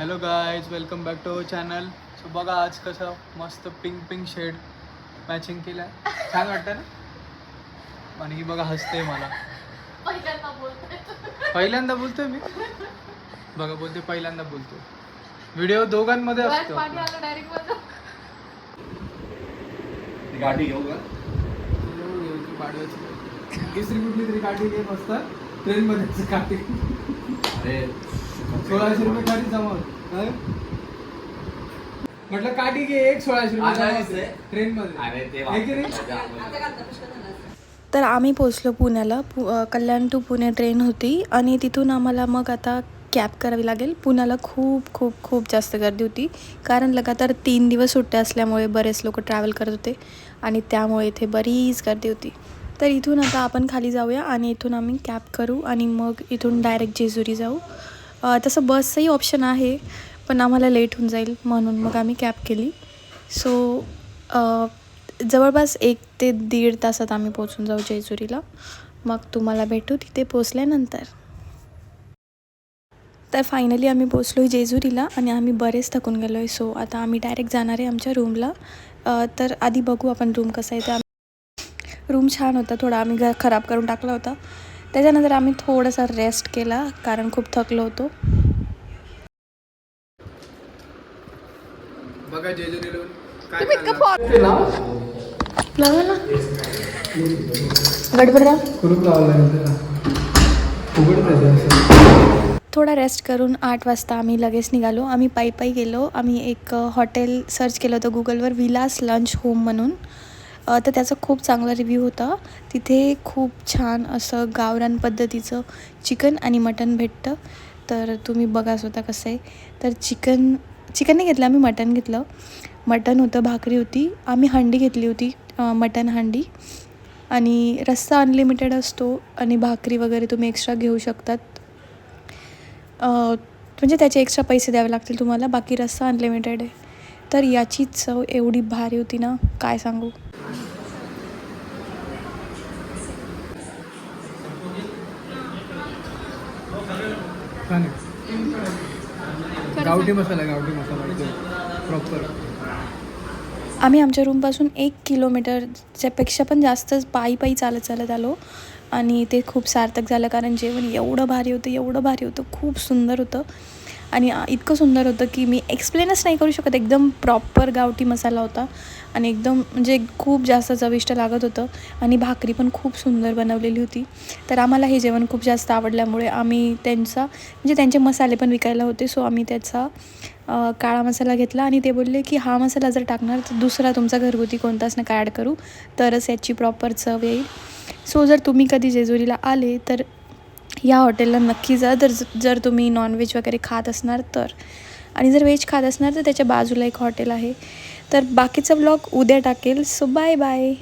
Hello guys welcome back to our channel so बघा आज कसं मस्त पिंक पिंक शेड मॅचिंग केलं छान वाटतं ना? आणि ही बघा हसते मला. पहिल्यांदा बोलते पहिल्यांदा बोलतोय मी? बघा बोलते पहिल्यांदा बोलतो व्हिडिओ दोघांमध्ये असतो पाणी आलं डायरेक्ट माझं गाडी घेऊ का? दुसरी कुठली तरी गाडी घे मस्त. ट्रेन मध्ये गाडी अरे सोळाशे रुपये गाडी जमा म्हटलं काठी घे एक सोळाशे रुपये. ट्रेन मध्ये? तर आम्ही पोचलो पुण्याला. पु कल्याण टू पुणे ट्रेन होती. आणि तिथून आम्हाला मग आता कॅब करावी लागेल. पुण्याला खूप खूप खूप जास्त गर्दी होती. कारण लगातार तीन दिवस सुट्ट्या असल्यामुळे बरेच लोक ट्रॅव्हल करत होते. आणि त्यामुळे इथे बरीच गर्दी होती. तर इथून आता आपण खाली जाऊया आणि इथून आम्ही कॅब करू आणि मग इथून डायरेक्ट जेजुरी जाऊ. तसं बसचंही ऑप्शन आहे पण आम्हाला लेट होऊन जाईल म्हणून मग आम्ही कॅब केली. सो जवळपास एक ते दीड तासात आम्ही पोचून जाऊ जेजुरीला. मग तुम्हाला भेटू तिथे पोचल्यानंतर तर फायनली आम्ही पोचलो आहे जेजुरीला आणि आम्ही बरेच थकून गेलो आहे सो आता आम्ही डायरेक्ट जाणार आहे आमच्या रूमला तर आधी बघू आपण रूम कसं आहे. तर रूम छान होता थोडा आम्ही घर खराब करून टाकला होता. त्याच्यानंतर आम्ही थोडासा रेस्ट केला कारण खूप थकलो होतो. थोडा रेस्ट करून आठ वाजता आम्ही लगेच निघालो. आम्ही पायी पायी गेलो. आम्ही एक हॉटेल सर्च केलं होतं गुगलवर विलास लंच होम म्हणून. तर त्याचा खूप चांगला रिव्ह्यू होता. तिथे खूप छान असं गावरान पद्धतीचं चिकन आणि मटण भेटतं. तर तुम्ही बघा स्वतः कसं आहे. तर चिकन चिकन नाही घेतलं आम्ही मटण घेतलं. मटण होतं भाकरी होती. आम्ही हंडी घेतली होती मटन मटण हंडी. आणि रस्सा अनलिमिटेड असतो आणि भाकरी वगैरे तुम्ही एक्स्ट्रा घेऊ शकतात. म्हणजे त्याचे एक्स्ट्रा पैसे द्यावे लागतील तुम्हाला. बाकी रस्सा अनलिमिटेड आहे. तर याची चव एवढी भारी होती ना काय सांगू छान आहे गावठी मसाला गावठी मसाला प्रॉपर आम्ही आमच्या रूमपासून एक किलोमीटरच्यापेक्षा पण जास्तच पायी पायी चालत चालत आलो. आणि ते खूप सार्थक झालं कारण जेवण एवढं भारी होतं एवढं भारी होतं खूप सुंदर होतं. आणि इतकं सुंदर होतं की मी एक्सप्लेनच नाही करू शकत. एकदम प्रॉपर गावठी मसाला होता. आणि एकदम म्हणजे खूप जास्त चविष्ट लागत होतं. आणि भाकरी पण खूप सुंदर बनवलेली होती. तर आम्हाला हे जेवण खूप जास्त आवडल्यामुळे आम्ही त्यांचा म्हणजे त्यांचे मसाले पण विकायला होते. सो आम्ही त्याचा काळा मसाला घेतला आणि ते बोलले की हा मसाला जर टाकणार तर दुसरा तुमचा घरगुती कोणताच नका ॲड करू. तरच याची प्रॉपर चव येईल. सो जर तुम्ही कधी जेजुरीला आले तर या हॉटेलला नक्की जा. जर जर तुम्ही नॉनव्हेज वगैरे खात असणार तर. आणि जर व्हेज खात असणार तर त्याच्या बाजूला एक हॉटेल आहे. तर बाकीचा ब्लॉग उद्या टाकेल. So bye bye